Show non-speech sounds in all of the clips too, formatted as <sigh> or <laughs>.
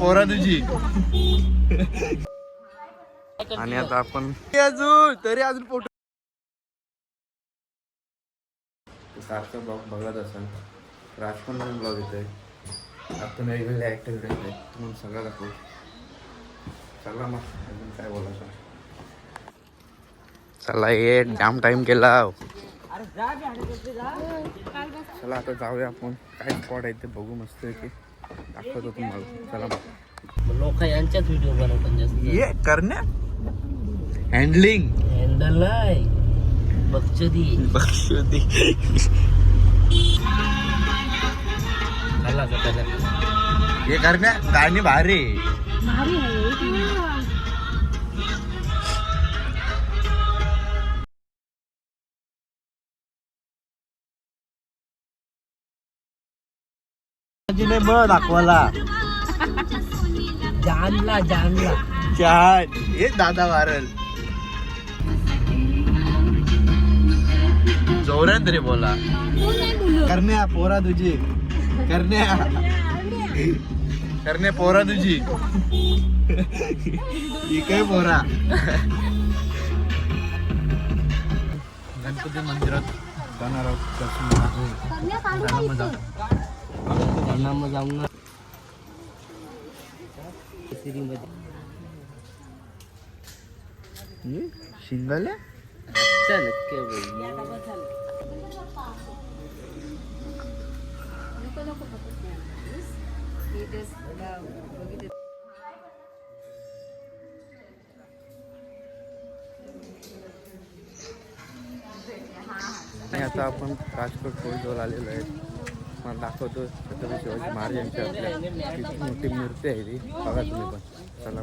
पोरा तुझी. आणि आता आपण अजून तरी अजून फोटो सारखं ब्लॉग बघत असाल राज पण नवीन ब्लॉग येतोय. आपण वेगवेगळ्या ॲक्टिव्हिटीज आहेत तुम्हाला सगळं दाखवू. चला मग अजून काय बोलायचं चला ये जाम टाइम केला. चला आता जाऊया आपण. काय स्पॉट आहे ते बघू मस्त की दाखवतो तुम्हाला. चला लोक यांच्याच व्हिडिओ बनवतात जास्त ये करण्या. हँडलिंग हँडल नाही बक्षदी. बक्षुदी. हे करण्या. गाणी भारी. दाखवाला. जानला जानला. छान हे दादा वारल. जोरात रे बोला. करण्या पोरा तुझी. करण्या. करण्या पोरा तुझी. ही काय पोरा? गणपती मंदिरात जाणार आहोत दर्शन मग जाऊ. त्यांना मग जाऊन ना सिरीमध्ये हे, शिंगाल्या चल के बोल आणि आता आपण राजकोट फोर्टजवळ आलेलो आहे दाखवतो. छत्रपती शिवाजी महाराजांच्या आपल्या किती मोठी मूर्ती आहे ती. बघा तुम्ही पण. चला.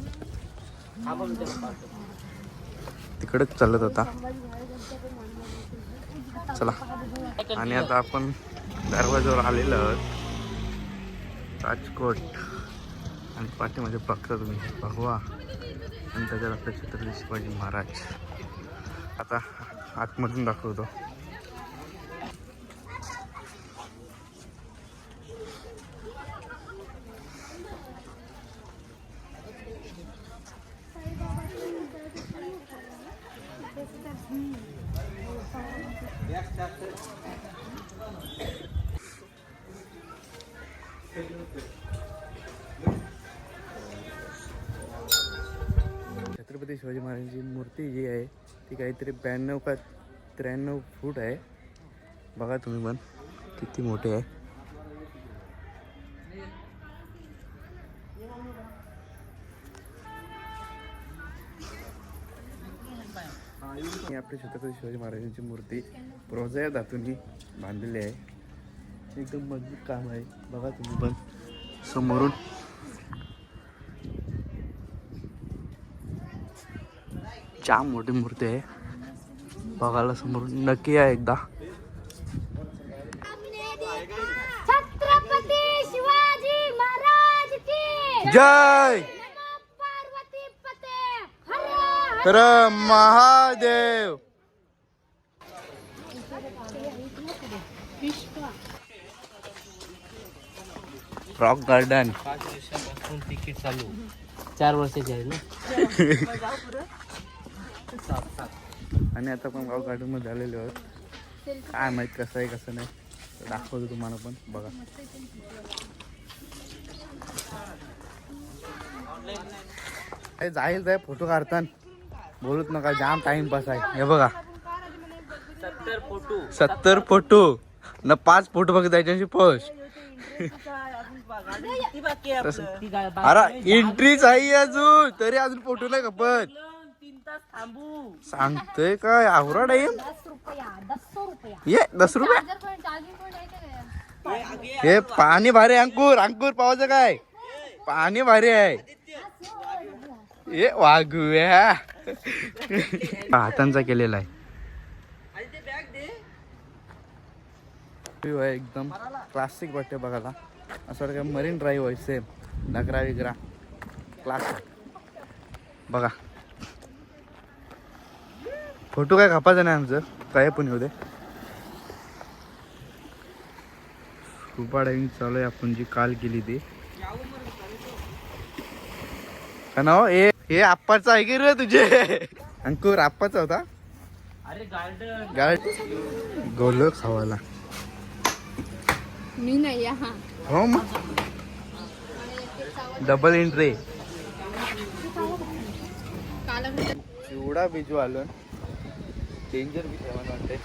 तिकडेच चालत होता चला. आणि आता आपण दरवाजावर आलेलो आहोत. राजकोट. आणि पाठीमध्ये बघता तुम्ही. भगवा. आणि त्याच्यात आपले छत्रपती शिवाजी महाराज. आता आतमधून दाखवतो. छत्रपती शिवाजी महाराजांची मूर्ती जी आहे ती काहीतरी ब्याण्णव का त्र्याण्णव फूट आहे. बघा तुम्ही पण किती मोठी आहे. ही आपली छत्रपती शिवाजी महाराजांची मूर्ती प्रोजया धातूंनी बांधलेली आहे. एकदम मजबूत काम आहे. बघा तुम्ही पण समोरून. जाम मोठी मूर्ती आहे बघायला समोर नक्की आहे एकदा छत्रपती शिवाजी महाराज की। जय! नमः पार्वती पते। हर तर महादेव। रॉक गार्डन पाच वर्षापासून तिकीट चालू. चार वर्षाची आहे ना? <laughs> आणि आता आपण रॉक गार्डनमध्ये आलेलो आहोत. काय माहीत कसं आहे कसं नाही. दाखवतो तुम्हाला पण. बघा. अरे जाईल जाय फोटो काढताना. बोलूच नका जाम टाइमपास आहे. हे बघा. सत्तर फोटो. सत्तर फोटो न पाच फोटो बघ त्याच्याशी पोस्ट अरे एंट्रीच आहे अजून. तरी अजून फोटो नाही खपत तीन तास थांबू. सांगतोय काय? आवरा दस रुपया रुपया. ये दस रुपये. चार्जर चार्जिंग आहे का? हे पाणी भारी आहे, अंकुर. अंकुर पावाचं काय? पाणी भारी आहे. हे. वाघूया हातांचा केलेला आहे. View आहे एकदम क्लासिक वाटते बघायला. असं वाटतं मरीन ड्राईव्ह आहे सेम नगरा विगरा क्लास बघा. फोटो काय खपायचा नाही आमचं. काय पण येऊ दे. स्कुबा डायव्हिंग चालू आहे आपण जी काल केली ती. का नाव? हे हे आप्पाचा आहे की रे तुझे? अंकुर आप्पाचा होता? अरे गार्डन. गाड गोल खावाला मी नाही हा. हो मग. डबल एंट्री चिवडा बिजू आलो. डेंजर बीच आहे मला वाटते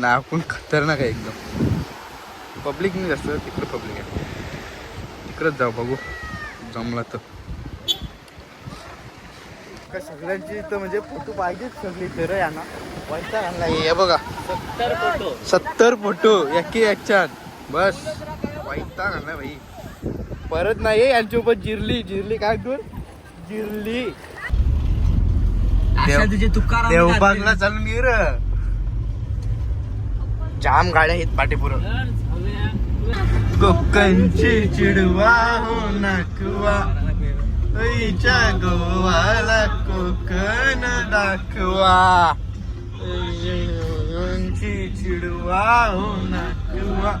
ना आपण खतरनाक आहे एकदम. पब्लिक नाही जास्त तिकडं पब्लिक आहे. तिकडंच जाऊ बघू. जमला तर. का सगळ्यांची इथं म्हणजे फोटो पाहिजेच सगळी तर यांना वैताग आणला हे बघा. सत्तर फोटो. सत्तर फोटो एके याच्यात बस. वैताग आणला भाई. परत नाही यांच्यासोबत जिरली. जिरली काय तू जिरली. देवबागला ये र. जाम गाड्या आहेत पाठीपुरं कोकणची चिडवा हो नाकवा. ऐच्या गोवाला कोकण दाखवा. कोकणची चिडवा हो नाकवा.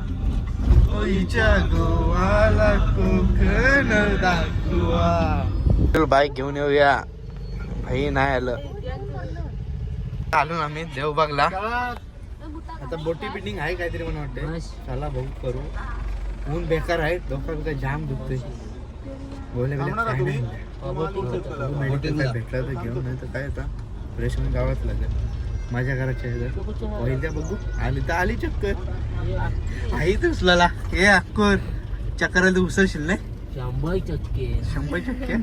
ओईच्या गोवाला कोकण दाखवा. चल बाईक घेऊन येऊया. भाई नाही आलं. आलो ना आम्ही देवबागला आता बोटी बिटिंग आहे काहीतरी मला वाटते. चला भाऊ करू. ऊन बेकार आहे डोका बिका जाम दुखते बोले बोले काय नाही. मेडिकल काय भेटलं तर घेऊन नाही तर काय आता? फ्रेश होऊन जावंच लागेल. माझ्या घराच्या इथं. पहिल्या बघू. आली तर आली चक्कर. आई तर उचलाला. हे अक्कोर चक्कराला उसळशील नाही? शंभर टक्के. शंभर टक्के?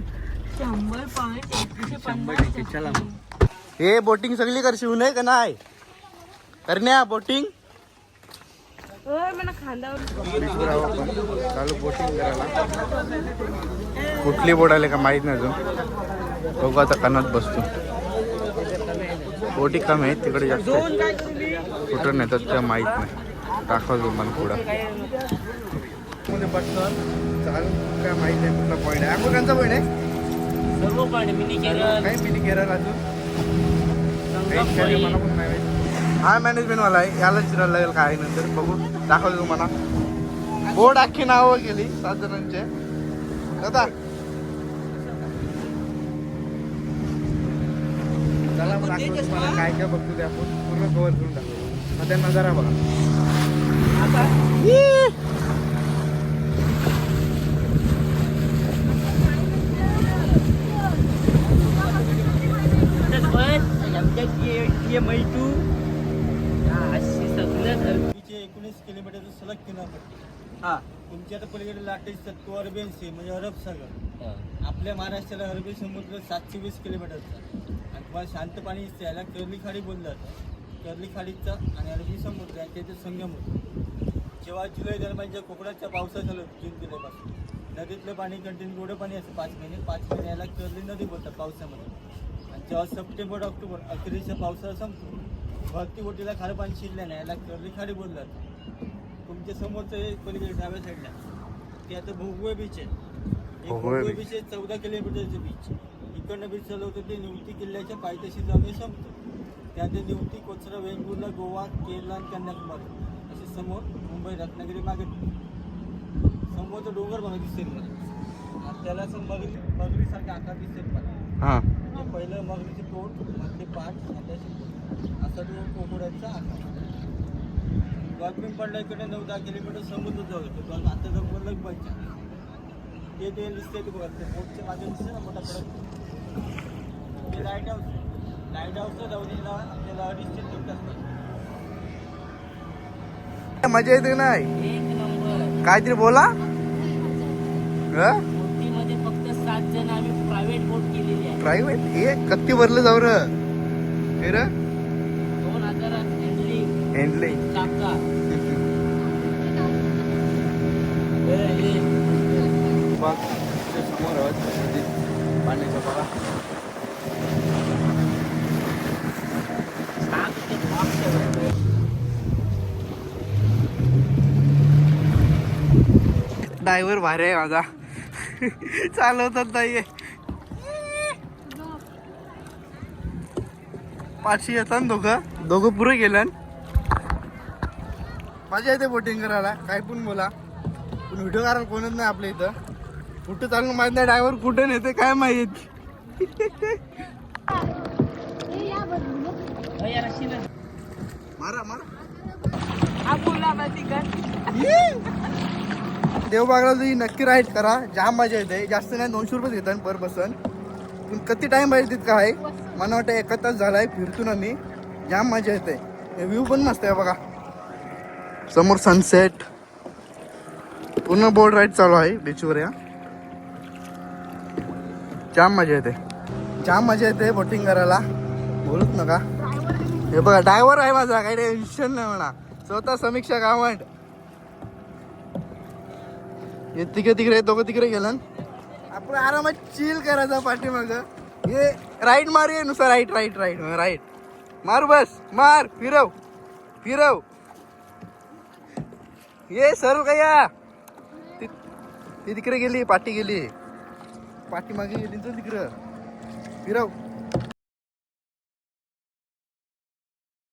शंभर पॉईंट एकशे शंभर टक्के चला मग. हे बोटिंग सगळी करशील नाही का नाही? करण्या बोटिंग. चालू बोटिंग करायला. कुठली बोट आले का माहीत नाही अजून. बघू आता कानात बसतो. बोटी कमी आहेत तिकडे जास्त. कुठं नेतात त्या माहीत नाही. दाखवतो मला पुढं. चालू काय माहीत नाही कुठला पॉईंट आहे. अकोलांचा पॉईंट आहे? सर्व पॉईंट मिनी केरळ. काय मिनी केरळ अजून? मला point. पण नाही माहीत. हा मॅनेजमेंट वाला आहे याला चिरायला लागेल काय नंतर? बघू दाखवतो तुम्हाला. बोर्ड अख्खी नावं गेली सात जणांचे. दादा. चला मग दाखवतो तुम्हाला काय काय बघतो ते आपण. पूर्ण कव्हर करून टाकू मग त्या नजारा बघा. मैतू अशी सगळं बीचे एकोणीस किलोमीटरचं सलग किनारपट्टी हा. तुमच्या आता पलीकडे लाटे सत्तू अरबियन सी म्हणजे अरब सागर. आपल्या महाराष्ट्राला अरबी समुद्र सातशे वीस किलोमीटरचा आणि तुम्हाला शांत पाणी दिसते याला कर्ली खाडी बोललं जातं कर्ली खाडीचा आणि अरबी समुद्र यांच्या इथे संगम होतो. जेव्हा जुलै दरम्यान जेव्हा कोकणाच्या पावसाळा झालं जून जुलैपासून नदीतलं पाणी कंटिन्यू गोडं पाणी असतं पाच महिने पाच महिने याला कर्ली नदी बोलतात पावसामध्ये. आणि जेव्हा सप्टेंबर ऑक्टोबर अखेरीच्या पावसाळा संपतो भरती बोटीला खारं पाणी शिरल्याने याला कर्ली खाडी बोललं जातं. तुमच्या समोरचं पलीकडे डाव्या साईडला ते आता भोगवे बीच आहे. हे भोगवे. बीच आहे चौदा किलोमीटरचं बीच इकडनं बीच चालू होतं ते निवती किल्ल्याच्या पायथ्याशी जाऊन संपतं. त्यात ते निवती कोचरा वेंगुर्ला गोवा केरळ आणि कन्याकुमारी. असे समोर मुंबई रत्नागिरी मागे. समोरचं डोंगर बघा दिसेल मला. त्याला असं मगरी मगरीसारखे आकार दिसेल मला. हा. म्हणजे पहिलं मगरीचे तोंड मधले पाठ आणि असे तो कोकोड्याचा आकार. डॉल्फिन पडला इकडे नऊ दहा किलोमीटर समुद्र जवळ येतो. डॉल्फिन आता जर बोललं पाहिजे ते ते दिसते ते बघा ते बोटच्या मागे दिसते ना मोठा कडक. ते लाइट हाऊस लाइट जाऊन येईल आपल्याला अडीच ते तीन तास लागतात. मजा येते का नाही? एक नंबर. काहीतरी बोला. बोटीमध्ये फक्त सात जण आम्ही प्रायव्हेट बोट प्रायव्हेट हे कत्ती भरलं जाऊ र हे र? दोन हजारात हँडलिंग हँडले चाका. <laughs> समोर आहोत पाण्याचा पारा. ड्रायव्हर भारी आहे माझा. <laughs> चालवतात नाहीये पाचशे येतात दोघं. दोघं पुरे गेलं मजा येते बोटिंग करायला. काय पण बोला. पण व्हिडिओ करायला कोणच नाही आपल्या इथं. कुठं चालू माहीत नाही. ड्रायव्हर कुठे नेते काय माहीत. मारा मारा. <laughs> देवबागला तुम्ही नक्की राईड करा. जाम मजा येते. जास्त नाही दोनशे रुपये घेतात पर पर्सन पण किती टाइम पाहिजे तितका आहे मला वाटतं एका तास झालाय फिरतो ना मी. जाम मजा येते. व्ह्यू पण मस्त आहे बघा. समोर सनसेट पूर्ण बोट राईड चालू आहे बीचवर या. जाम मजा येते. जाम मजा येते बोटिंग करायला. बोलूच नका. हे बघा ड्रायव्हर आहे माझा काही टेन्शन नाही म्हणा. स्वतः समीक्षा गावंट हे तिकडे तिकडे दोघं तिकडे गेलं. आपण आरामात चिल करायचा पाठीमागं. ये राईट मार ये नुसार राईट राईट राईट राईट मार बस मार फिरव फिरव. ये सर्व काय या. ती ती तिकडे गेली पाठी गेली. पाठी मागे गेली तर तिकडं. फिरव.